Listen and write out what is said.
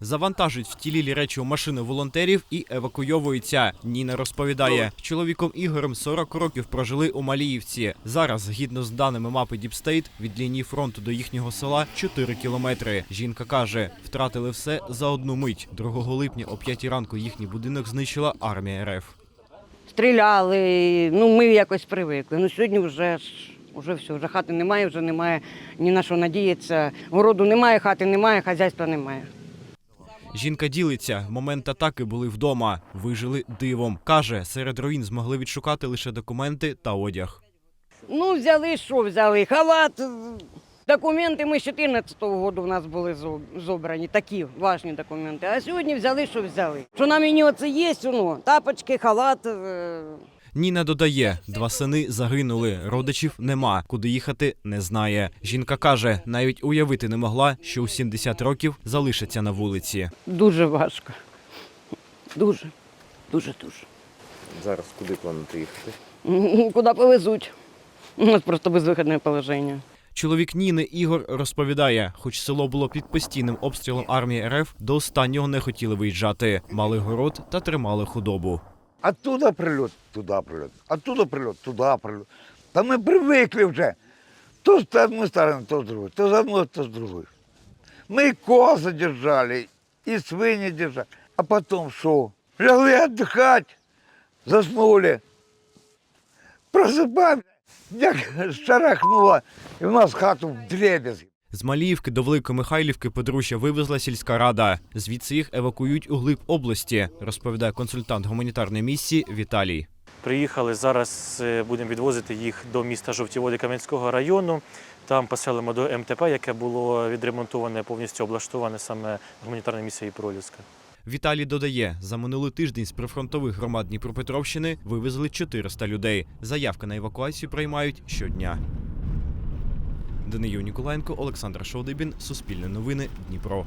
Завантажують втілілі речі у машину волонтерів і евакуйовуються. Ніна розповідає, чоловіком Ігорем 40 років прожили у Маліївці. Зараз, згідно з даними мапи Діпстейт, від лінії фронту до їхнього села 4 кілометри. Жінка каже, втратили все за одну мить. 2 липня о 5 ранку їхній будинок знищила армія РФ. Стріляли, ну ми якось привикли. Ну сьогодні вже ж вже все, вже хати немає, вже немає ні на що надіятися. Городу немає, хати немає, хазяйства немає. Жінка ділиться, в момент атаки були вдома, вижили дивом. Каже, серед руїн змогли відшукати лише документи та одяг. Ну, взяли, що взяли? Халат. е, Документи ми з 14-го року в нас були зо- зобрані, такі важні документи. А сьогодні взяли, що взяли. Що на мені оце є, ну, тапочки, халат. Ніна додає, два сини загинули, родичів нема, куди їхати не знає. Жінка каже, навіть уявити не могла, що у 70 років залишиться на вулиці. Дуже важко. Дуже, дуже, дуже. Зараз куди плануєте їхати? Куди повезуть? У нас просто безвихідне положення. Чоловік Ніни Ігор розповідає, хоч село було під постійним обстрілом армії РФ, до останнього не хотіли виїжджати. Мали город та тримали худобу. Оттуда прильот, туди прильот, оттуда прильот, туди прильот. Та ми привикли вже. То з одної сторони, то з другої, то з одної, то з другої. Ми і кози держали, і свині держали. А потім що? Лягли віддихати, заснули. Просипаємося, як шарахнуло, і в нас хату в дребезги. З Маліївки до Великомихайлівки подружжя вивезла сільська рада. Звідси їх евакуюють у глиб області, розповідає консультант гуманітарної місії Віталій. Приїхали зараз, е, будемо відвозити їх до міста Жовті Води Кам'янського району. Там поселимо до МТП, яке було відремонтоване, повністю облаштоване саме гуманітарною місією Проліска. Віталій додає, за минулий тиждень з прифронтових громад Дніпропетровщини вивезли 400 людей. Заявки на евакуацію приймають щодня. Данию Ніколаєнко, Олександр Шовдибін, Суспільне новини, Дніпро.